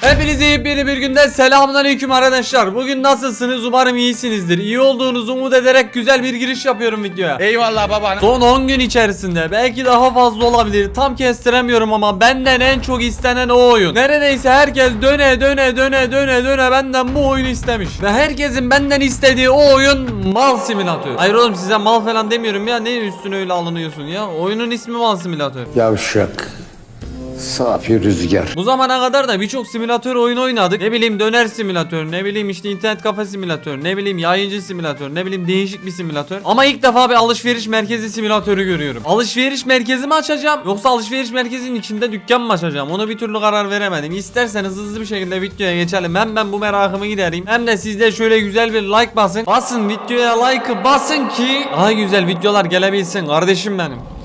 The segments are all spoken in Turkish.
Hepinize yepyeni bir günden selamünaleyküm arkadaşlar. Bugün nasılsınız? Umarım iyisinizdir. İyi olduğunuzu umut ederek güzel bir giriş yapıyorum videoya. Eyvallah baba. Son 10 gün içerisinde belki daha fazla olabilir. Tam kestiremiyorum ama benden en çok istenen o oyun. Neredeyse herkes döne döne döne döne döne benden bu oyunu istemiş. Ve herkesin benden istediği o oyun Mal Simülatör. Hayır oğlum size mal falan demiyorum ya. Ne üstüne öyle alınıyorsun ya? Oyunun ismi Mal Simülatör. Yavşak. Safi rüzgar. Bu zamana kadar da birçok simülatör oyun oynadık. Ne bileyim döner simülatör, ne bileyim işte internet kafe simülatör, ne bileyim yayıncı simülatör, ne bileyim değişik bir simülatör. Ama ilk defa bir alışveriş merkezi simülatörü görüyorum. Alışveriş merkezi mi açacağım yoksa alışveriş merkezinin içinde dükkan mı açacağım? Ona bir türlü karar veremedim. İsterseniz hızlı bir şekilde videoya geçelim. Hem ben bu merakımı gidereyim. Hem de siz de şöyle güzel bir like basın. Basın videoya like'ı basın ki daha güzel videolar gelebilsin kardeşim benim.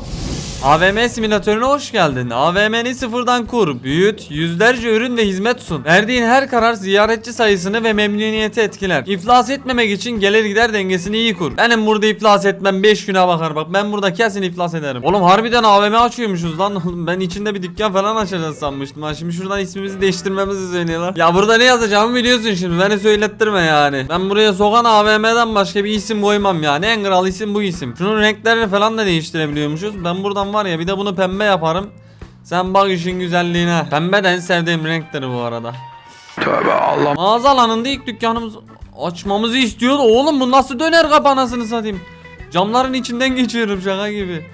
AVM simülatörüne hoş geldin. AVM'ni sıfırdan kur, büyüt, yüzlerce ürün ve hizmet sun. Verdiğin her karar ziyaretçi sayısını ve memnuniyeti etkiler. İflas etmemek için gelir gider dengesini iyi kur. Benim burada iflas etmem 5 güne bakar bak. Ben burada kesin iflas ederim. Oğlum harbiden AVM açıyormuşuz lan. Ben içinde bir dükkan falan açacağız sanmıştım. Ha şimdi şuradan ismimizi değiştirmemizi söylüyorlar. Ya burada ne yazacağımı biliyorsun şimdi. Beni söylettirme yani. Ben buraya sokan AVM'den başka bir isim koymam yani. En kral isim bu isim. Şunun renklerini falan da değiştirebiliyormuşuz. Ben buradan var ya bir de bunu pembe yaparım. Sen bak işin güzelliğine. Pembe de en sevdiğim renktir bu arada. Tövbe Allah. Mağaza alanında ilk dükkanımızı açmamızı istiyordu. Oğlum bu nasıl döner kapı anasını satayım. Camların içinden geçiyorum şaka gibi.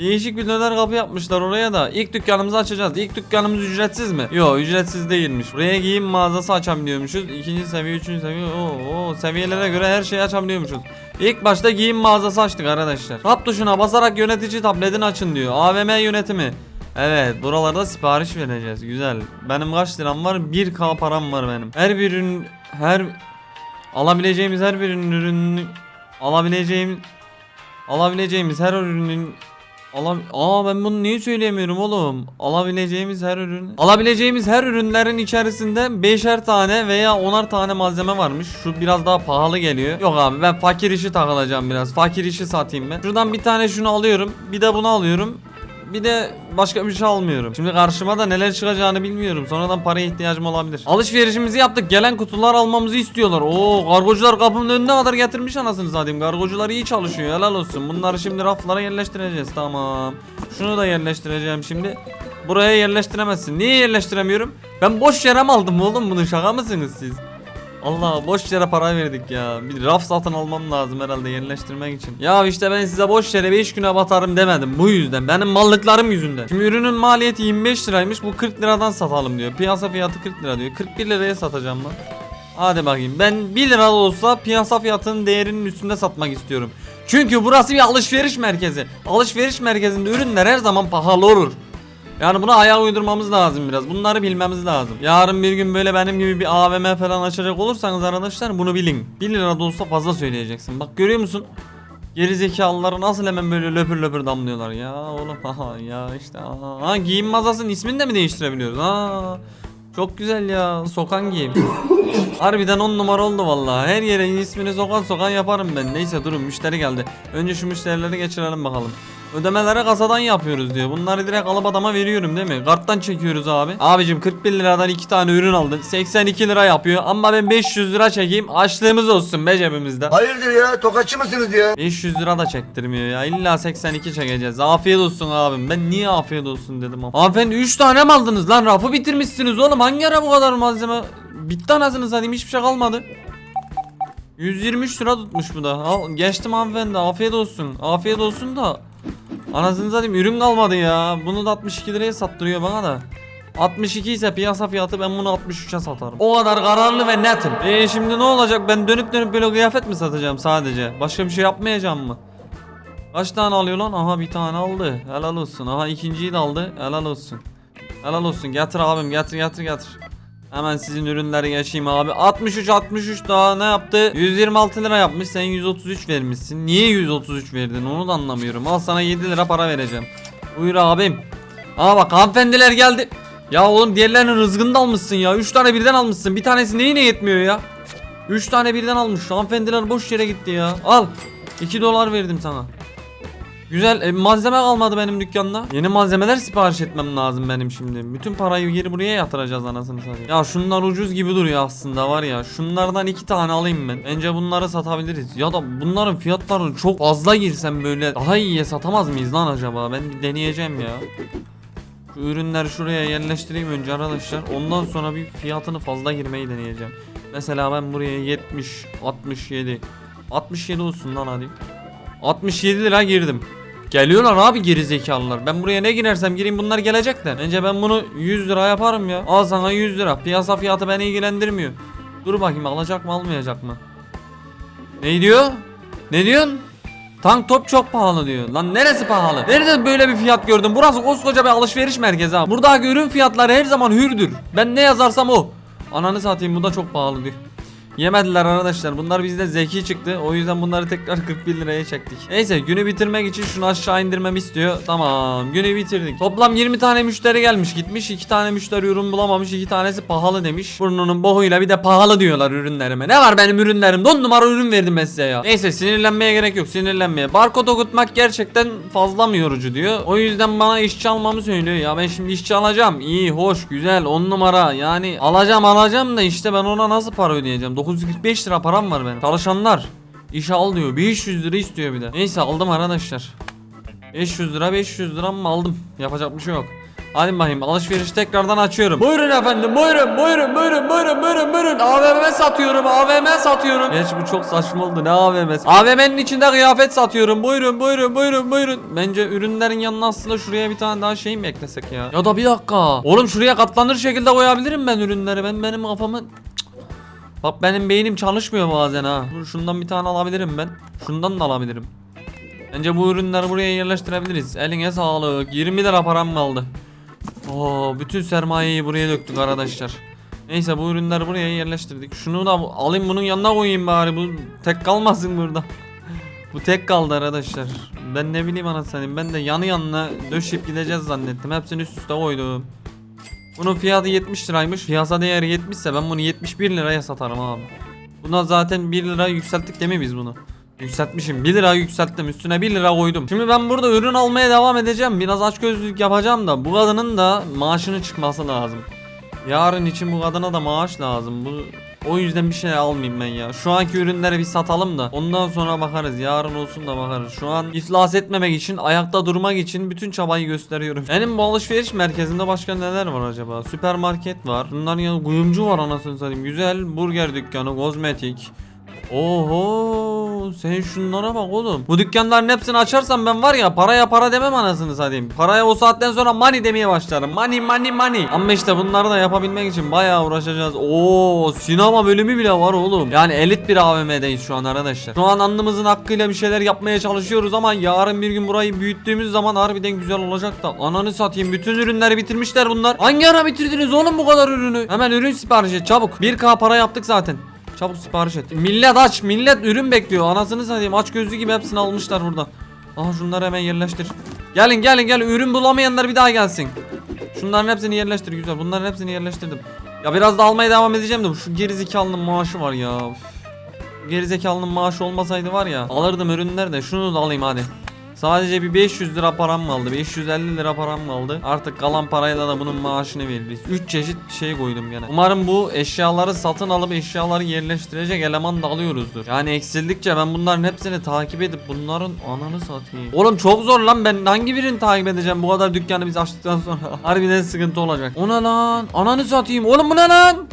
Değişik bir döner kapı yapmışlar oraya da. İlk dükkanımızı açacağız. İlk dükkanımız ücretsiz mi? Yok ücretsiz değilmiş. Buraya giyim mağazası açabiliyormuşuz. İkinci seviye, üçüncü seviye. Oo, seviyelere göre her şeyi açabiliyormuşuz. İlk başta giyim mağazası açtık arkadaşlar. Tab tuşuna basarak yönetici tabletin açın diyor. AVM yönetimi. Evet buralarda sipariş vereceğiz. Güzel. Benim kaç liram var? 1k param var benim. Her bir ürün her alabileceğimiz her bir ürünün alabileceğim alabileceğimiz her ürünün Ala Aa ben bunu niye söyleyemiyorum oğlum? Alabileceğimiz her ürün Alabileceğimiz her ürünlerin içerisinde beşer tane veya onar tane malzeme varmış. Şu biraz daha pahalı geliyor. Yok abi ben fakir işi takılacağım biraz. Fakir işi satayım ben. Şuradan bir tane şunu alıyorum. Bir de bunu alıyorum. Bir de başka bir şey almıyorum. Şimdi karşıma da neler çıkacağını bilmiyorum. Sonradan paraya ihtiyacım olabilir. Alışverişimizi yaptık. Gelen kutular almamızı istiyorlar. Oo kargocular kapımın önüne kadar getirmiş anasını satayım. Kargocular iyi çalışıyor. Helal olsun. Bunları şimdi raflara yerleştireceğiz. Tamam. Şunu da yerleştireceğim şimdi. Buraya yerleştiremezsin. Niye yerleştiremiyorum? Ben boş yere mi aldım oğlum bunu? Şaka mısınız siz? Allah boş yere para verdik ya. Bir raf satın almam lazım herhalde yerleştirmek için. Ya işte ben size boş yere 5 güne batarım demedim. Bu yüzden. Benim mallıklarım yüzünden. Şimdi ürünün maliyeti 25 liraymış. Bu 40 liradan satalım diyor. Piyasa fiyatı 40 lira diyor. 41 liraya satacağım lan. Hadi bakayım. Ben 1 lira olsa piyasa fiyatının değerinin üstünde satmak istiyorum. Çünkü burası bir alışveriş merkezi. Alışveriş merkezinde ürünler her zaman pahalı olur. Yani buna ayak uydurmamız lazım biraz. Bunları bilmemiz lazım. Yarın bir gün böyle benim gibi bir AVM falan açacak olursanız arkadaşlar bunu bilin. 1 lira da olsa fazla söyleyeceksin. Bak görüyor musun? Geri zekalıları nasıl hemen böyle löpür löpür damlıyorlar ya oğlum aha ya işte aha. Ha giyim mağazasının ismini de mi değiştirebiliyoruz? Ha çok güzel ya sokan giyim. Harbiden on numara oldu vallahi. Her yere ismini sokan sokan yaparım ben. Neyse durun müşteri geldi. Önce şu müşterileri geçirelim bakalım. Ödemeleri kasadan yapıyoruz diyor. Bunları direkt alıp adama veriyorum değil mi? Karttan çekiyoruz abi. Abicim 41 liradan 2 tane ürün aldın. 82 lira yapıyor. Ama ben 500 lira çekeyim. Açlığımız olsun be cebimizde. Hayırdır ya tokatçı mısınız ya? 500 lira da çektirmiyor ya. İlla 82 çekeceğiz. Afiyet olsun abim. Ben niye afiyet olsun dedim ama. Hanımefendi 3 tane mi aldınız lan? Rafı bitirmişsiniz oğlum. Hangi ara bu kadar malzeme? Bitti anasını satayım. Hiçbir şey kalmadı. 123 lira tutmuş bu da. Al geçtim hanımefendi. Afiyet olsun. Afiyet olsun da. Anasını satayım ürün kalmadı ya. Bunu da 62 liraya sattırıyor bana da. 62 ise piyasa fiyatı ben bunu 63'e satarım. O kadar kararlı ve netim. E şimdi ne olacak? Ben dönüp dönüp böyle kıyafet mi satacağım sadece? Başka bir şey yapmayacağım mı? Kaç tane alıyor lan? Aha bir tane aldı. Helal olsun. Aha ikinciyi de aldı. Helal olsun. Helal olsun. Getir abim getir getir getir. Hemen sizin ürünleri geçeyim abi. 63 63 daha ne yaptı? 126 lira yapmış. Sen 133 vermişsin. Niye 133 verdin? Onu da anlamıyorum. Al sana 7 lira para vereceğim. Buyur abim. Aa bak hanımefendiler geldi. Ya oğlum diğerlerinin rızkını da almışsın ya. 3 tane birden almışsın. Bir tanesi neyine yetmiyor ya? 3 tane birden almış. Hanımefendiler boş yere gitti ya. Al. 2 dolar verdim sana. Güzel e, malzeme kalmadı benim dükkanda. Yeni malzemeler sipariş etmem lazım benim şimdi. Bütün parayı geri buraya yatıracağız anasını satayım. Ya şunlar ucuz gibi duruyor aslında var ya. Şunlardan iki tane alayım ben. Bence bunları satabiliriz. Ya da bunların fiyatları çok fazla girsem böyle daha iyiye satamaz mıyız lan acaba? Ben bir deneyeceğim ya. Şu ürünleri şuraya yerleştireyim önce arkadaşlar. Ondan sonra bir fiyatını fazla girmeyi deneyeceğim. Mesela ben buraya 70, 67, 67 olsun lan hadi. 67 lira girdim. Geliyorlar abi geri zekalılar. Ben buraya ne girersem gireyim bunlar gelecekler. Bence ben bunu 100 lira yaparım ya. Al sana 100 lira. Piyasa fiyatı beni ilgilendirmiyor. Dur bakayım alacak mı almayacak mı? Ne diyor? Ne diyorsun? Tank top çok pahalı diyor. Lan neresi pahalı? Nerede böyle bir fiyat gördün? Burası koskoca bir alışveriş merkezi abi. Buradaki ürün fiyatları her zaman hürdür. Ben ne yazarsam o. Ananı satayım bu da çok pahalı diyor. Yemediler arkadaşlar. Bunlar bizde zeki çıktı. O yüzden bunları tekrar 41 liraya çektik. Neyse günü bitirmek için şunu aşağı indirmemi istiyor. Tamam günü bitirdik. Toplam 20 tane müşteri gelmiş gitmiş. 2 tane müşteri ürün bulamamış. 2 tanesi pahalı demiş. Burnunun boğuyla bir de pahalı diyorlar ürünlerime. Ne var benim ürünlerimde? 10 numara ürün verdim ben size ya. Neyse sinirlenmeye gerek yok sinirlenmeye. Barkod okutmak gerçekten fazla mı yorucu diyor. O yüzden bana işçi almamı söylüyor. Ya ben şimdi işçi alacağım. İyi hoş güzel 10 numara. Yani alacağım alacağım da işte ben ona nasıl para ödeyeceğim? 945 lira param var benim. Çalışanlar işe al diyor. 500 lira istiyor bir de. Neyse aldım arkadaşlar. 500 lira 500 lira mı aldım? Yapacak bir şey yok. Hadi bakayım alışveriş tekrardan açıyorum. Buyurun efendim buyurun buyurun buyurun buyurun buyurun buyurun. AVM satıyorum AVM satıyorum. Gerçi bu çok saçma oldu ne AVM'si. AVM'nin içinde kıyafet satıyorum. Buyurun buyurun buyurun buyurun. Bence ürünlerin yanına aslında şuraya bir tane daha şey mi eklesek ya? Ya da bir dakika. Oğlum şuraya katlanır şekilde koyabilirim ben ürünleri. Ben benim kafamı Cık. Bak benim beynim çalışmıyor bazen ha. Şundan bir tane alabilirim ben. Şundan da alabilirim. Bence bu ürünleri buraya yerleştirebiliriz. Eline sağlık. 20 lira param kaldı. Oo, bütün sermayeyi buraya döktük arkadaşlar. Neyse bu ürünleri buraya yerleştirdik. Şunu da alayım bunun yanına koyayım bari. Bu tek kalmasın burada. bu tek kaldı arkadaşlar. Ben ne bileyim anasını Ben de yanı yanına döşeyip gideceğiz zannettim. Hepsini üst üste koydum. Bunun fiyatı 70 liraymış. Piyasa değeri 70 ise ben bunu 71 liraya satarım abi. Buna zaten 1 lira yükselttik değil mi biz bunu? Yükseltmişim 1 lira yükselttim üstüne 1 lira koydum Şimdi ben burada ürün almaya devam edeceğim Biraz açgözlülük yapacağım da Bu kadının da maaşının çıkması lazım Yarın için bu kadına da maaş lazım Bu o yüzden bir şey almayayım ben ya. Şu anki ürünleri bir satalım da ondan sonra bakarız. Yarın olsun da bakarız. Şu an iflas etmemek için, ayakta durmak için bütün çabayı gösteriyorum. Benim bu alışveriş merkezinde başka neler var acaba? Süpermarket var. Bunların yanında kuyumcu var anasını satayım. Güzel burger dükkanı, kozmetik. Oho sen şunlara bak oğlum. Bu dükkanların hepsini açarsam ben var ya paraya para demem anasını satayım. Paraya o saatten sonra money demeye başlarım. Money money money. Ama işte bunları da yapabilmek için bayağı uğraşacağız. Oo sinema bölümü bile var oğlum. Yani elit bir AVM'deyiz şu an arkadaşlar. Şu an alnımızın hakkıyla bir şeyler yapmaya çalışıyoruz ama yarın bir gün burayı büyüttüğümüz zaman harbiden güzel olacak da. Ananı satayım bütün ürünleri bitirmişler bunlar. Hangi ara bitirdiniz oğlum bu kadar ürünü? Hemen ürün sipariş et çabuk. 1K para yaptık zaten. Çabuk sipariş et. Millet aç. Millet ürün bekliyor. Anasını satayım. Aç gözlü gibi hepsini almışlar burada. Aha şunları hemen yerleştir. Gelin gelin gelin. Ürün bulamayanlar bir daha gelsin. Şunların hepsini yerleştir güzel. Bunların hepsini yerleştirdim. Ya biraz da almaya devam edeceğim de şu gerizekalının maaşı var ya. Üf. Gerizekalının maaşı olmasaydı var ya alırdım ürünler de şunu da alayım hadi. Sadece bir 500 lira param kaldı. 550 lira param kaldı. Artık kalan parayla da bunun maaşını veririz. 3 çeşit şey koydum gene. Umarım bu eşyaları satın alıp eşyaları yerleştirecek eleman da alıyoruzdur. Yani eksildikçe ben bunların hepsini takip edip bunların ananı satayım. Oğlum çok zor lan ben hangi birini takip edeceğim bu kadar dükkanı biz açtıktan sonra. Harbiden sıkıntı olacak. O ne lan? Ananı satayım. Oğlum bu ne lan?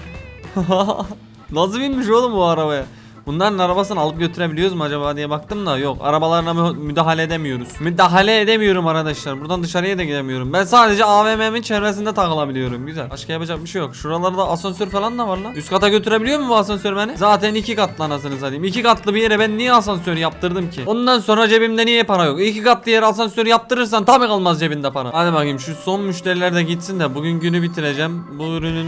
Nasıl binmiş oğlum bu arabaya? Bunların arabasını alıp götürebiliyoruz mu acaba diye baktım da yok. Arabalarına mü- müdahale edemiyoruz. Müdahale edemiyorum arkadaşlar. Buradan dışarıya da gidemiyorum. Ben sadece AVM'min çevresinde takılabiliyorum. Güzel. Başka yapacak bir şey yok. Şuralarda asansör falan da var lan. Üst kata götürebiliyor mu bu asansör beni? Zaten iki katlı anasını satayım. İki katlı bir yere ben niye asansör yaptırdım ki? Ondan sonra cebimde niye para yok? İki katlı yere asansör yaptırırsan tabii kalmaz cebinde para. Hadi bakayım şu son müşteriler de gitsin de bugün günü bitireceğim. Bu ürünün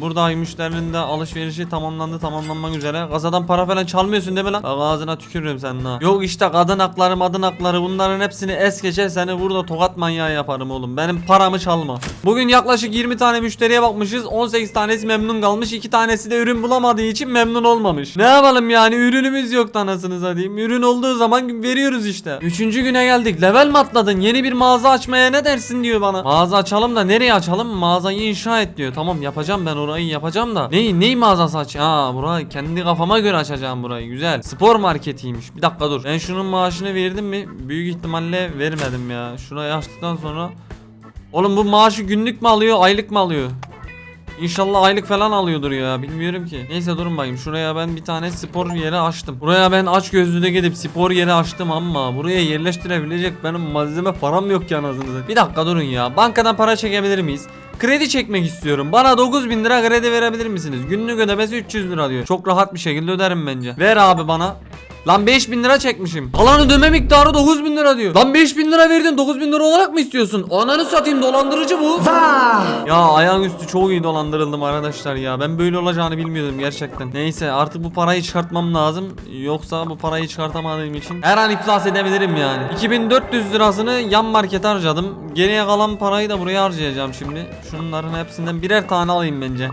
Burada müşterinin de alışverişi tamamlandı tamamlanmak üzere. Kasadan para falan çalmıyorsun değil mi lan? Bak ağzına tükürürüm senin ha. Yok işte kadın hakları madın hakları bunların hepsini es geçer seni burada tokat manyağı yaparım oğlum. Benim paramı çalma. Bugün yaklaşık 20 tane müşteriye bakmışız. 18 tanesi memnun kalmış. 2 tanesi de ürün bulamadığı için memnun olmamış. Ne yapalım yani ürünümüz yok anasını satayım. Ürün olduğu zaman veriyoruz işte. Üçüncü güne geldik. Level mi atladın? Yeni bir mağaza açmaya ne dersin diyor bana. Mağaza açalım da nereye açalım? Mağazayı inşa et diyor. Tamam yapacağım ben orayı yapacağım da. Ney ney mağazası aç? Ha burayı kendi kafama göre açacağım burayı. Güzel. Spor marketiymiş. Bir dakika dur. Ben şunun maaşını verdim mi? Büyük ihtimalle vermedim ya. Şurayı açtıktan sonra Oğlum bu maaşı günlük mü alıyor, aylık mı alıyor? İnşallah aylık falan alıyordur ya bilmiyorum ki. Neyse durun bakayım şuraya ben bir tane spor yeri açtım. Buraya ben aç gözlüğüne gidip spor yeri açtım ama buraya yerleştirebilecek benim malzeme param yok ki anasını. Bir dakika durun ya bankadan para çekebilir miyiz? Kredi çekmek istiyorum. Bana 9000 lira kredi verebilir misiniz? Günlük ödemesi 300 lira diyor. Çok rahat bir şekilde öderim bence. Ver abi bana. Lan 5000 lira çekmişim. Alan ödeme miktarı 9000 lira diyor. Lan 5000 lira verdin 9000 lira olarak mı istiyorsun? Ananı satayım dolandırıcı bu. Ya ayağın üstü çok iyi dolandırıldım arkadaşlar ya. Ben böyle olacağını bilmiyordum gerçekten. Neyse artık bu parayı çıkartmam lazım. Yoksa bu parayı çıkartamadığım için her an iflas edebilirim yani. 2400 lirasını yan markete harcadım. Geriye kalan parayı da buraya harcayacağım şimdi. Şunların hepsinden birer tane alayım bence.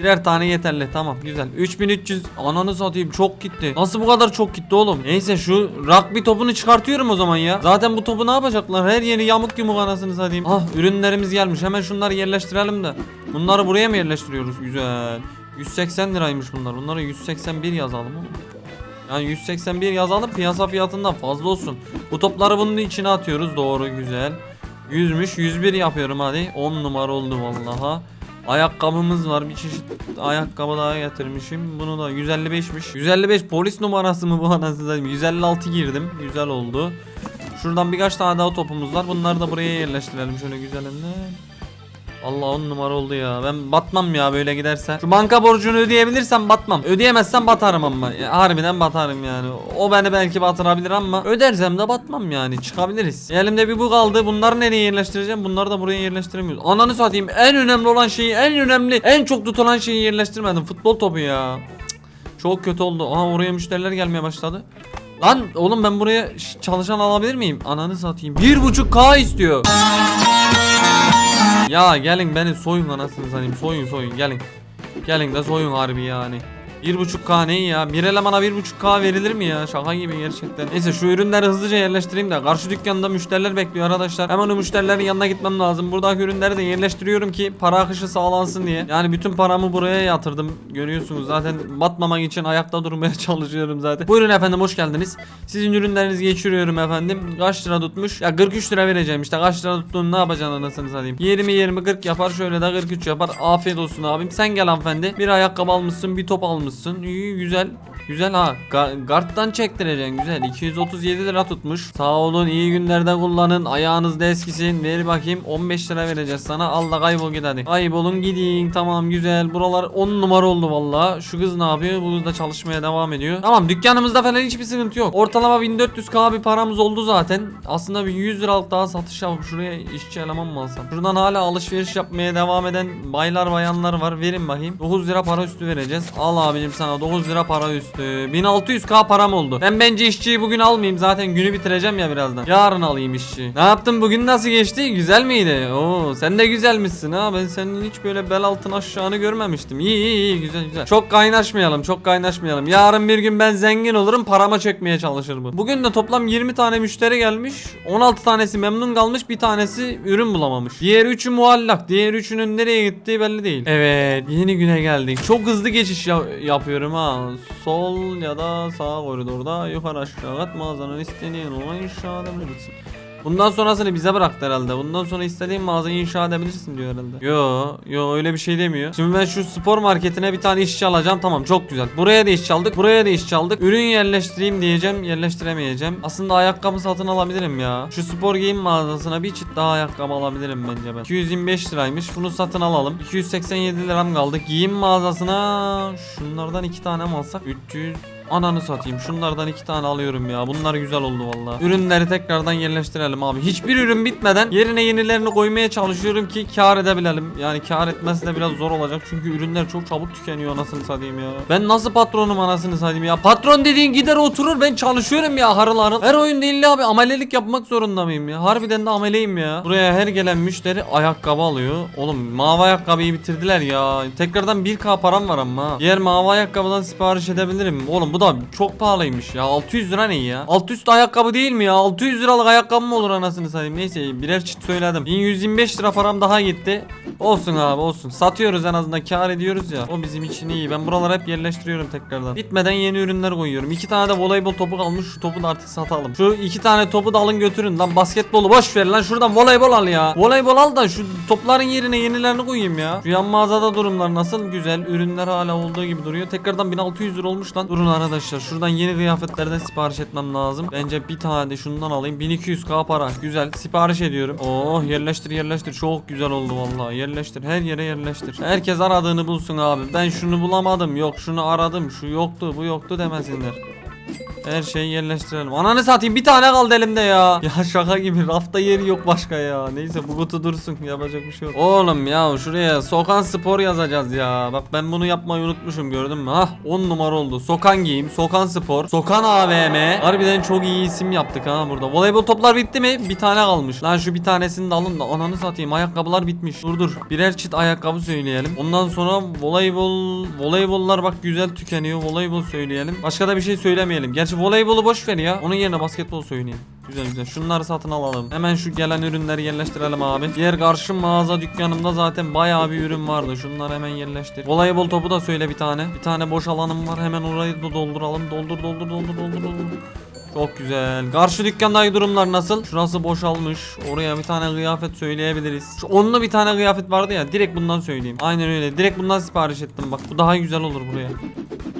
Birer tane yeterli tamam güzel. 3300 ananı satayım çok gitti. Nasıl bu kadar çok gitti oğlum? Neyse şu rugby topunu çıkartıyorum o zaman ya. Zaten bu topu ne yapacaklar? Her yeri yamuk yumuk anasını satayım. Ah ürünlerimiz gelmiş. Hemen şunları yerleştirelim de. Bunları buraya mı yerleştiriyoruz? Güzel. 180 liraymış bunlar. Bunları 181 yazalım oğlum. Yani 181 yazalım piyasa fiyatından fazla olsun. Bu topları bunun içine atıyoruz. Doğru güzel. 100'müş 101 yapıyorum hadi. 10 numara oldu vallaha. Ayakkabımız var bir çeşit ayakkabı daha getirmişim. Bunu da 155'miş. 155 polis numarası mı bu anasını satayım? 156 girdim. Güzel oldu. Şuradan birkaç tane daha topumuz var. Bunları da buraya yerleştirelim şöyle güzelinden. Allah on numara oldu ya. Ben batmam ya böyle giderse. Şu banka borcunu ödeyebilirsem batmam. Ödeyemezsem batarım ama. Ya, harbiden batarım yani. O beni belki batırabilir ama ödersem de batmam yani. Çıkabiliriz. Elimde bir bu kaldı. Bunları nereye yerleştireceğim? Bunları da buraya yerleştiremiyoruz. Ananı satayım. En önemli olan şeyi, en önemli, en çok tutulan şeyi yerleştirmedim. Futbol topu ya. Çok kötü oldu. Aha oraya müşteriler gelmeye başladı. Lan oğlum ben buraya çalışan alabilir miyim? Ananı satayım. 1.5k istiyor. Ya gelin beni soyun anasını satayım soyun soyun gelin. Gelin de soyun harbi yani. 1.5k ne ya? Bir elemana 1.5k verilir mi ya? Şaka gibi gerçekten. Neyse şu ürünleri hızlıca yerleştireyim de. Karşı dükkanda müşteriler bekliyor arkadaşlar. Hemen o müşterilerin yanına gitmem lazım. Buradaki ürünleri de yerleştiriyorum ki para akışı sağlansın diye. Yani bütün paramı buraya yatırdım. Görüyorsunuz zaten batmamak için ayakta durmaya çalışıyorum zaten. Buyurun efendim hoş geldiniz. Sizin ürünlerinizi geçiriyorum efendim. Kaç lira tutmuş? Ya 43 lira vereceğim işte. Kaç lira tuttuğunu ne yapacaksın anasını satayım. 20 20 40 yapar şöyle de 43 yapar. Afiyet olsun abim. Sen gel hanımefendi. Bir ayakkabı almışsın, bir top almışsın. İyi güzel. Güzel ha. Ga- Karttan çektireceksin güzel. 237 lira tutmuş. Sağ olun iyi günlerde kullanın. Ayağınızda eskisin. Ver bakayım 15 lira vereceğiz sana. Al da kaybol git hadi. Kaybolun gidin. Tamam güzel. Buralar 10 numara oldu valla. Şu kız ne yapıyor? Bu kız da çalışmaya devam ediyor. Tamam dükkanımızda falan hiçbir sıkıntı yok. Ortalama 1400k bir paramız oldu zaten. Aslında bir 100 liralık daha satış yapıp şuraya işçi eleman mı alsam? Şuradan hala alışveriş yapmaya devam eden baylar bayanlar var. Verin bakayım. 9 lira para üstü vereceğiz. Al abicim sana 9 lira para üstü. 1600k param oldu. Ben bence işçiyi bugün almayayım. Zaten günü bitireceğim ya birazdan. Yarın alayım işçi. Ne yaptın bugün nasıl geçti? Güzel miydi? Oo sen de güzelmişsin ha. Ben senin hiç böyle bel altın aşağını görmemiştim. İyi iyi iyi güzel güzel. Çok kaynaşmayalım. Çok kaynaşmayalım. Yarın bir gün ben zengin olurum. Parama çökmeye çalışır bu. Bugün de toplam 20 tane müşteri gelmiş. 16 tanesi memnun kalmış. Bir tanesi ürün bulamamış. Diğer üçü muallak. Diğer üçünün nereye gittiği belli değil. Evet yeni güne geldik. Çok hızlı geçiş ya- yapıyorum ha. Sol ya da sağ koridorda yukarı aşağı kat mağazanın istediğin olan inşa edebilirsin. Bundan sonrasını bize bıraktı herhalde. Bundan sonra istediğin mağazayı inşa edebilirsin diyor herhalde. Yo, yo öyle bir şey demiyor. Şimdi ben şu spor marketine bir tane işçi alacağım. Tamam çok güzel. Buraya da iş çaldık. Buraya da iş çaldık. Ürün yerleştireyim diyeceğim. Yerleştiremeyeceğim. Aslında ayakkabı satın alabilirim ya. Şu spor giyim mağazasına bir çift daha ayakkabı alabilirim bence ben. 225 liraymış. Bunu satın alalım. 287 liram kaldı. Giyim mağazasına şunlardan iki tane mi alsak? 300 Ananı satayım. Şunlardan iki tane alıyorum ya. Bunlar güzel oldu valla. Ürünleri tekrardan yerleştirelim abi. Hiçbir ürün bitmeden yerine yenilerini koymaya çalışıyorum ki kar edebilelim. Yani kar etmesi de biraz zor olacak. Çünkü ürünler çok çabuk tükeniyor anasını satayım ya. Ben nasıl patronum anasını satayım ya. Patron dediğin gider oturur ben çalışıyorum ya harıl harıl. Her oyun değil abi amelelik yapmak zorunda mıyım ya? Harbiden de ameleyim ya. Buraya her gelen müşteri ayakkabı alıyor. Oğlum mavi ayakkabıyı bitirdiler ya. Tekrardan 1k param var ama. Diğer mavi ayakkabıdan sipariş edebilirim. Oğlum bu da çok pahalıymış ya. 600 lira ne ya? Alt üst ayakkabı değil mi ya? 600 liralık ayakkabı mı olur anasını satayım? Neyse birer çift söyledim. 1125 lira param daha gitti. Olsun abi olsun. Satıyoruz en azından kar ediyoruz ya. O bizim için iyi. Ben buraları hep yerleştiriyorum tekrardan. Bitmeden yeni ürünler koyuyorum. İki tane de voleybol topu kalmış. Şu topu da artık satalım. Şu iki tane topu da alın götürün lan. Basketbolu boş ver lan. Şuradan voleybol al ya. Voleybol al da şu topların yerine yenilerini koyayım ya. Şu yan mağazada durumlar nasıl? Güzel. Ürünler hala olduğu gibi duruyor. Tekrardan 1600 lira olmuş lan. Durun arkadaşlar. Şuradan yeni kıyafetlerden sipariş etmem lazım. Bence bir tane de şundan alayım. 1200k para. Güzel. Sipariş ediyorum. Oh yerleştir yerleştir. Çok güzel oldu vallahi. Yerleştir. Her yere yerleştir. Herkes aradığını bulsun abi. Ben şunu bulamadım. Yok şunu aradım. Şu yoktu. Bu yoktu demesinler. Her şeyi yerleştirelim. Ananı satayım bir tane kaldı elimde ya. Ya şaka gibi rafta yeri yok başka ya. Neyse bu kutu dursun yapacak bir şey yok. Oğlum ya şuraya Sokan Spor yazacağız ya. Bak ben bunu yapmayı unutmuşum gördün mü? Hah 10 numara oldu. Sokan Giyim, Sokan Spor, Sokan AVM. Harbiden çok iyi isim yaptık ha burada. Voleybol toplar bitti mi? Bir tane kalmış. Lan şu bir tanesini de alın da ananı satayım. Ayakkabılar bitmiş. Dur dur. Birer çift ayakkabı söyleyelim. Ondan sonra voleybol voleybollar bak güzel tükeniyor. Voleybol söyleyelim. Başka da bir şey söylemeyelim. Gerçi voleybolu boş ver ya. Onun yerine basketbol söyleyeyim. Güzel güzel. Şunları satın alalım. Hemen şu gelen ürünleri yerleştirelim abi. Diğer karşı mağaza dükkanımda zaten bayağı bir ürün vardı. Şunları hemen yerleştir. Voleybol topu da söyle bir tane. Bir tane boş alanım var. Hemen orayı da dolduralım. Doldur doldur doldur doldur doldur. Çok güzel. Karşı dükkandaki durumlar nasıl? Şurası boşalmış. Oraya bir tane kıyafet söyleyebiliriz. Şu onlu bir tane kıyafet vardı ya. Direkt bundan söyleyeyim. Aynen öyle. Direkt bundan sipariş ettim. Bak bu daha güzel olur buraya.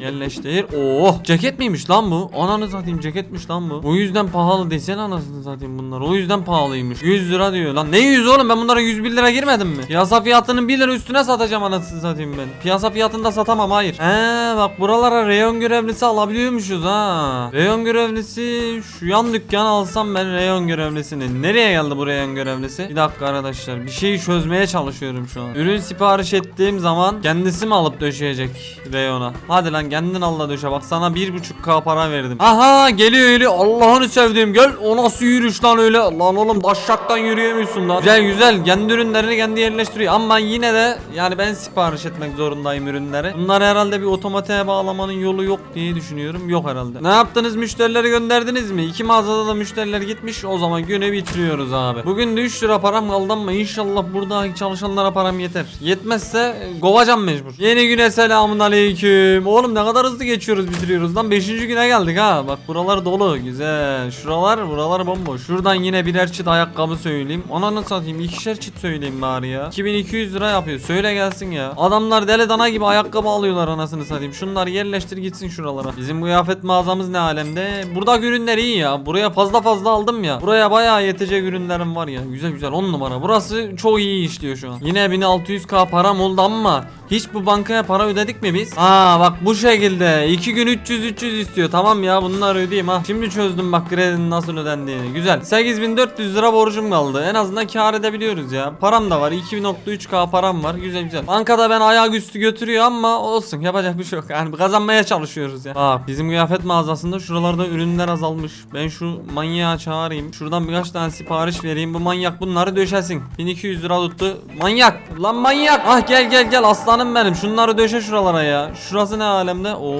Yerleştir. Oh ceket miymiş lan bu? Ananı satayım ceketmiş lan bu. O yüzden pahalı desene anasını satayım bunlar. O yüzden pahalıymış. 100 lira diyor lan. Ne 100 oğlum ben bunlara 101 lira girmedim mi? Piyasa fiyatının 1 lira üstüne satacağım anasını satayım ben. Piyasa fiyatında satamam hayır. He bak buralara reyon görevlisi alabiliyormuşuz ha. Reyon görevlisi şu yan dükkanı alsam ben reyon görevlisini. Nereye geldi bu reyon görevlisi? Bir dakika arkadaşlar bir şeyi çözmeye çalışıyorum şu an. Ürün sipariş ettiğim zaman kendisi mi alıp döşeyecek reyona? Hadi lan kendin al da döşe bak sana 1.5k para verdim. Aha geliyor geliyor Allah'ını sevdiğim gel o nasıl yürüyüş lan öyle lan oğlum daşşaktan yürüyemiyorsun lan. Güzel güzel kendi ürünlerini kendi yerleştiriyor ama yine de yani ben sipariş etmek zorundayım ürünleri. Bunlar herhalde bir otomatiğe bağlamanın yolu yok diye düşünüyorum. Yok herhalde. Ne yaptınız müşterileri gönderdiniz mi? İki mağazada da müşteriler gitmiş o zaman günü bitiriyoruz abi. Bugün de 3 lira param kaldı ama inşallah burada çalışanlara param yeter. Yetmezse e, kovacağım mecbur. Yeni güne selamun aleyküm. Oğlum ne kadar hızlı geçiyoruz bitiriyoruz lan 5. güne geldik ha. Bak buralar dolu güzel. Şuralar buralar bomboş. Şuradan yine birer çit ayakkabı söyleyeyim. Ananı satayım ikişer çit söyleyeyim bari ya. 2200 lira yapıyor. Söyle gelsin ya. Adamlar deli dana gibi ayakkabı alıyorlar anasını satayım. Şunları yerleştir gitsin şuralara. Bizim kıyafet mağazamız ne alemde? Burada ürünler iyi ya. Buraya fazla fazla aldım ya. Buraya bayağı yetecek ürünlerim var ya. Güzel güzel 10 numara. Burası çok iyi işliyor şu an. Yine 1600k param oldu ama hiç bu bankaya para ödedik mi biz? Aa bak bu şekilde 2 gün 300 300 istiyor. Tamam ya bunları ödeyeyim ha. Şimdi çözdüm bak kredinin nasıl ödendiğini. Güzel. 8400 lira borcum kaldı. En azından kar edebiliyoruz ya. Param da var. 2.3k param var. Güzel güzel. Bankada ben ayaküstü götürüyor ama olsun. Yapacak bir şey yok. Yani kazanmaya çalışıyoruz ya. Aa bizim kıyafet mağazasında şuralarda ürünler azalmış. Ben şu manyağı çağırayım. Şuradan birkaç tane sipariş vereyim. Bu manyak bunları döşesin. 1200 lira tuttu. Manyak. Lan manyak. Ah gel gel gel aslanım benim. Şunları döşe şuralara ya. Şurası ne alemde? Oo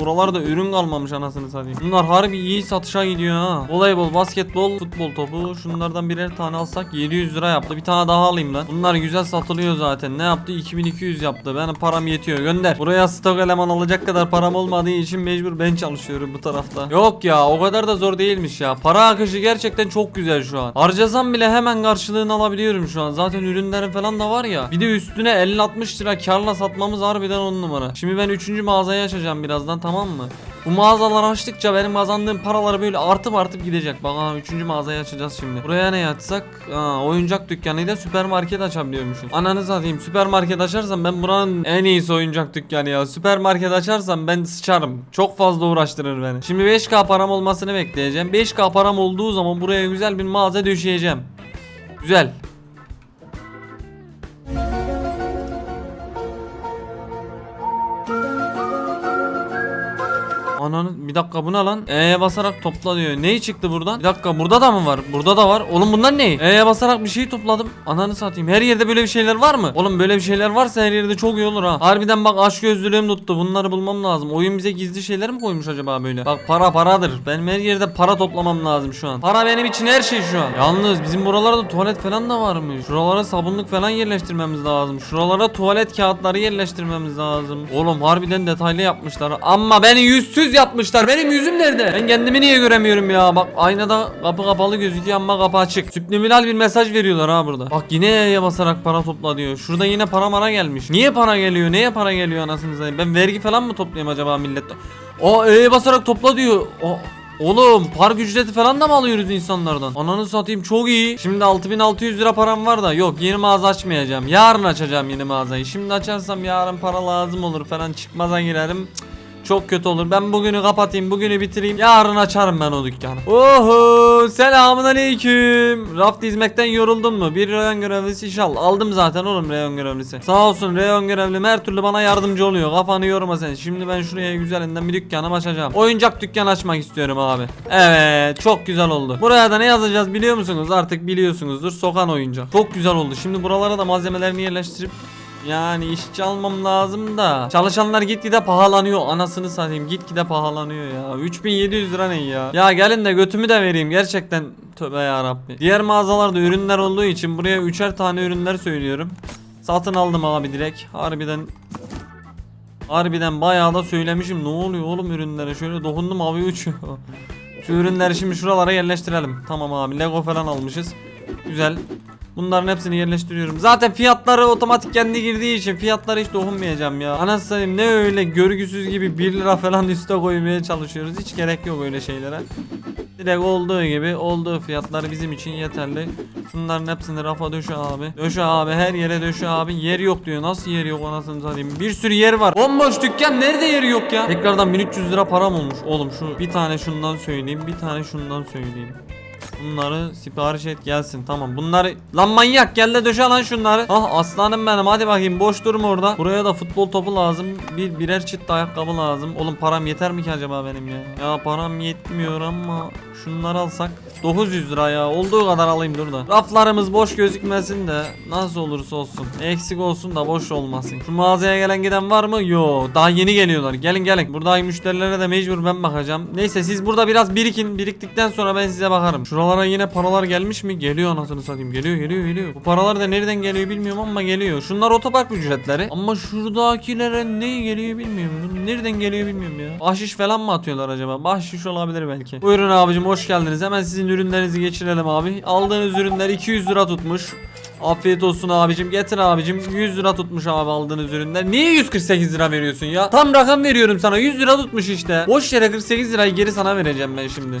buralarda ürün kalmamış anasını satayım. Bunlar harbi iyi satışa gidiyor ha. Voleybol, basketbol, futbol topu. Şunlardan birer tane alsak 700 lira yaptı. Bir tane daha alayım lan. Bunlar güzel satılıyor zaten. Ne yaptı? 2200 yaptı. Benim param yetiyor. Gönder. Buraya stok eleman alacak kadar param olmadığı için mecbur ben çalışıyorum bu tarafta. Yok ya o kadar da zor değilmiş ya. Para akışı gerçekten çok güzel şu an. Harcasam bile hemen karşılığını alabiliyorum şu an. Zaten ürünlerin falan da var ya. Bir de üstüne 50-60 lira karla satmamız harbiden on numara. Şimdi ben 3. mağazayı açacağım birazdan tamam mı? Bu mağazalar açtıkça benim kazandığım paralar böyle artıp artıp gidecek. Bak ha 3. mağazayı açacağız şimdi. Buraya ne açsak? Ha, oyuncak dükkanıyla süpermarket açabiliyormuşuz. Ananı satayım süpermarket açarsam ben buranın en iyisi oyuncak dükkanı ya. Süpermarket açarsam ben sıçarım. Çok fazla uğraştırır beni. Şimdi 5k param olmasını bekleyeceğim. 5k param olduğu zaman buraya güzel bir mağaza döşeyeceğim. Güzel. Ananı bir dakika bu ne lan? E'ye basarak topla diyor. Neyi çıktı buradan? Bir dakika burada da mı var? Burada da var. Oğlum bunlar ne? E'ye basarak bir şey topladım. Ananı satayım. Her yerde böyle bir şeyler var mı? Oğlum böyle bir şeyler varsa her yerde çok iyi olur ha. Harbiden bak aşk gözlülüğüm tuttu. Bunları bulmam lazım. Oyun bize gizli şeyler mi koymuş acaba böyle? Bak para paradır. Benim her yerde para toplamam lazım şu an. Para benim için her şey şu an. Yalnız bizim buralarda tuvalet falan da varmış. Şuralara sabunluk falan yerleştirmemiz lazım. Şuralara tuvalet kağıtları yerleştirmemiz lazım. Oğlum harbiden detaylı yapmışlar. Ama beni yüzsüz yapmışlar. Benim yüzüm nerede? Ben kendimi niye göremiyorum ya? Bak aynada kapı kapalı gözüküyor ama kapı açık. Subliminal bir mesaj veriyorlar ha burada. Bak yine E'ye basarak para topla diyor. Şurada yine para mara gelmiş. Niye para geliyor? Neye para geliyor anasını satayım? Ben vergi falan mı toplayayım acaba millet? O E'ye basarak topla diyor. O Oğlum park ücreti falan da mı alıyoruz insanlardan? Ananı satayım çok iyi. Şimdi 6600 lira param var da yok yeni mağaza açmayacağım. Yarın açacağım yeni mağazayı. Şimdi açarsam yarın para lazım olur falan çıkmaza girerim. Cık, Çok kötü olur. Ben bugünü kapatayım, bugünü bitireyim. Yarın açarım ben o dükkanı. Oho, selamun aleyküm. Raft dizmekten yoruldun mu? Bir reyon görevlisi iş al. Aldım zaten oğlum reyon görevlisi. Sağ olsun reyon görevlim her türlü bana yardımcı oluyor. Kafanı yorma sen. Şimdi ben şuraya güzelinden bir dükkanım açacağım. Oyuncak dükkanı açmak istiyorum abi. Evet, çok güzel oldu. Buraya da ne yazacağız biliyor musunuz? Artık biliyorsunuzdur. Sokan oyuncak. Çok güzel oldu. Şimdi buralara da malzemelerini yerleştirip yani işçi almam lazım da. Çalışanlar gitgide pahalanıyor. Anasını satayım gitgide pahalanıyor ya. 3700 lira ne ya? Ya gelin de götümü de vereyim. Gerçekten Tövbe yarabbi. Diğer mağazalarda ürünler olduğu için Buraya üçer tane ürünler söylüyorum. Satın aldım abi direkt. Harbiden Harbiden bayağı da söylemişim. Ne oluyor oğlum ürünlere? Şöyle dokundum abi uçuyor Şu ürünleri şimdi şuralara yerleştirelim. Tamam abi Lego falan almışız. Güzel Bunların hepsini yerleştiriyorum. Zaten fiyatları otomatik kendi girdiği için fiyatlara hiç dokunmayacağım ya. Anasını satayım ne öyle görgüsüz gibi 1 lira falan üste koymaya çalışıyoruz. Hiç gerek yok öyle şeylere. Direkt olduğu gibi olduğu fiyatlar bizim için yeterli. Şunların hepsini rafa döşe abi. Döşe abi her yere döşe abi. Yer yok diyor. Nasıl yer yok anasını satayım. Bir sürü yer var. Bomboş dükkan nerede yeri yok ya? Tekrardan 1300 lira param olmuş. Oğlum şu bir tane şundan söyleyeyim. Bir tane şundan söyleyeyim. Bunları sipariş et gelsin. Tamam. Bunları lan manyak gel de döşe lan şunları. Ah aslanım benim. Hadi bakayım boş durma orada. Buraya da futbol topu lazım. Bir birer çift ayakkabı lazım. Oğlum param yeter mi ki acaba benim ya? Ya param yetmiyor ama şunları alsak. 900 lira ya. Olduğu kadar alayım dur da. Raflarımız boş gözükmesin de nasıl olursa olsun. Eksik olsun da boş olmasın. Şu mağazaya gelen giden var mı? Yo. Daha yeni geliyorlar. Gelin gelin. Buradaki müşterilere de mecbur ben bakacağım. Neyse siz burada biraz birikin. Biriktikten sonra ben size bakarım Şuralara yine paralar gelmiş mi? Geliyor anasını satayım. Geliyor geliyor geliyor. Bu paralar da nereden geliyor bilmiyorum ama geliyor. Şunlar otopark ücretleri. Ama şuradakilere ne geliyor bilmiyorum. Bu Nereden geliyor bilmiyorum ya. Bahşiş falan mı atıyorlar acaba? Bahşiş olabilir belki. Buyurun abicim hoş geldiniz. Hemen sizin ürünlerinizi geçirelim abi. Aldığınız ürünler 200 lira tutmuş. Afiyet olsun abicim. Getir abicim. 100 lira tutmuş abi aldığınız ürünler. Niye 148 lira veriyorsun ya? Tam rakam veriyorum sana. 100 lira tutmuş işte. Boş yere 48 lirayı geri sana vereceğim ben şimdi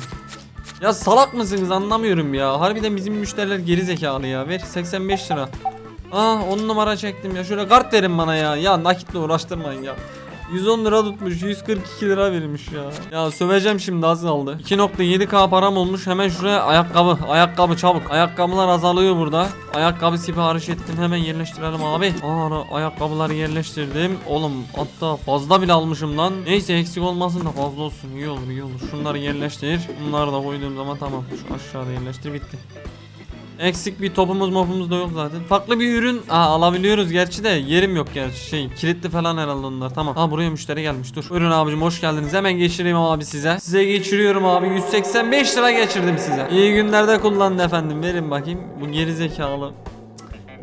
ya salak mısınız anlamıyorum ya. Harbiden bizim müşteriler geri zekalı ya. Ver 85 lira. Ah 10 numara çektim ya. Şöyle kart verin bana ya. Ya nakitle uğraştırmayın ya. 110 lira tutmuş 142 lira vermiş ya. Ya söveceğim şimdi az kaldı. 2.7k param olmuş hemen şuraya ayakkabı. Ayakkabı çabuk. Ayakkabılar azalıyor burada. Ayakkabı sipariş ettim hemen yerleştirelim abi. Aa, ayakkabıları yerleştirdim. Oğlum hatta fazla bile almışım lan. Neyse eksik olmasın da fazla olsun. İyi olur iyi olur. Şunları yerleştir. Bunları da koyduğum zaman tamam. Şu aşağıda yerleştir bitti Eksik bir topumuz mopumuz da yok zaten. Farklı bir ürün Aa, alabiliyoruz gerçi de yerim yok gerçi. Şey kilitli falan herhalde onlar. Tamam. Ha buraya müşteri gelmiş. Dur. Buyurun abicim hoş geldiniz. Hemen geçireyim abi size. Size geçiriyorum abi. 185 lira geçirdim size. İyi günlerde kullanın efendim. Verin bakayım. Bu geri zekalı.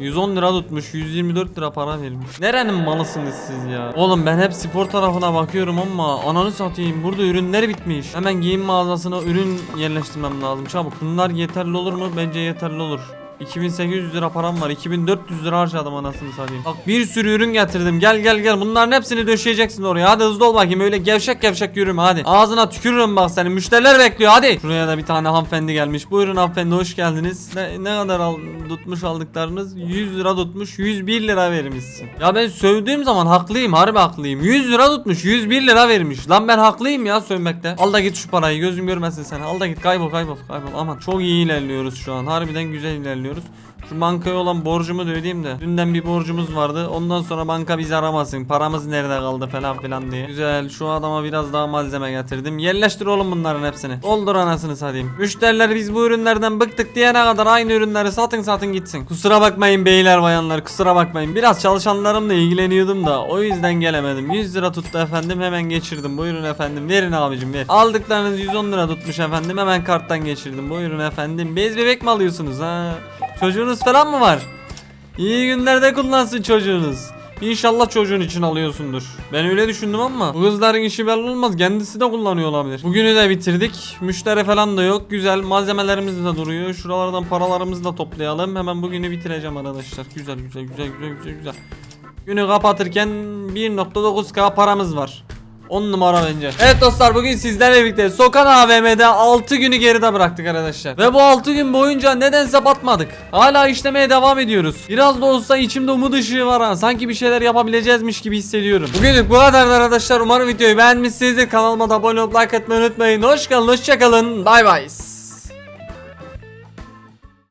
110 lira tutmuş 124 lira para vermiş Nerenin malısınız siz ya? Oğlum ben hep spor tarafına bakıyorum ama Ananı satayım burada ürünler bitmiş. Hemen giyim mağazasına ürün yerleştirmem lazım. Çabuk Bunlar yeterli olur mu? Bence yeterli olur 2800 lira param var. 2400 lira harcadım anasını satayım. Bak bir sürü ürün getirdim. Gel gel gel. Bunların hepsini döşeyeceksin oraya. Hadi hızlı ol bakayım. Öyle gevşek gevşek yürüme hadi. Ağzına tükürürüm bak seni. Müşteriler bekliyor hadi. Şuraya da bir tane hanımefendi gelmiş. Buyurun hanımefendi hoş geldiniz. Ne, ne kadar al, tutmuş aldıklarınız? 100 lira tutmuş. 101 lira vermişsin. Ya ben sövdüğüm zaman haklıyım. Harbi haklıyım. 100 lira tutmuş. 101 lira vermiş. Lan ben haklıyım ya sövmekte. Al da git şu parayı. Gözüm görmesin seni. Al da git kaybol kaybol kaybol. Aman çok iyi ilerliyoruz şu an. Harbiden güzel ilerliyoruz yapıyoruz. Şu bankaya olan borcumu da ödeyeyim de. Dünden bir borcumuz vardı. Ondan sonra banka bizi aramasın. Paramız nerede kaldı falan filan diye. Güzel. Şu adama biraz daha malzeme getirdim. Yerleştir oğlum bunların hepsini. Doldur anasını satayım. Müşteriler biz bu ürünlerden bıktık diyene kadar aynı ürünleri satın satın gitsin. Kusura bakmayın beyler bayanlar. Kusura bakmayın. Biraz çalışanlarımla ilgileniyordum da. O yüzden gelemedim. 100 lira tuttu efendim. Hemen geçirdim. Buyurun efendim. Verin abicim ver. Aldıklarınız 110 lira tutmuş efendim. Hemen karttan geçirdim. Buyurun efendim. Bez bebek mi alıyorsunuz ha? Çocuğunuz falan mı var? İyi günlerde kullansın çocuğunuz. İnşallah çocuğun için alıyorsundur. Ben öyle düşündüm ama bu kızların işi belli olmaz. Kendisi de kullanıyor olabilir. Bugünü de bitirdik. Müşteri falan da yok. Güzel. Malzemelerimiz de duruyor. Şuralardan paralarımızı da toplayalım. Hemen bugünü bitireceğim arkadaşlar. Güzel güzel güzel güzel güzel güzel. Günü kapatırken 1.9k paramız var. 10 numara bence. Evet dostlar bugün sizlerle birlikte Sokan AVM'de 6 günü geride bıraktık arkadaşlar. Ve bu 6 gün boyunca nedense batmadık. Hala işlemeye devam ediyoruz. Biraz da olsa içimde umut ışığı var ha. Sanki bir şeyler yapabileceğizmiş gibi hissediyorum. Bugünlük bu kadar arkadaşlar. Umarım videoyu beğenmişsinizdir. Kanalıma da abone olup like atmayı unutmayın. Hoş kalın, hoşça kalın. Bay bay.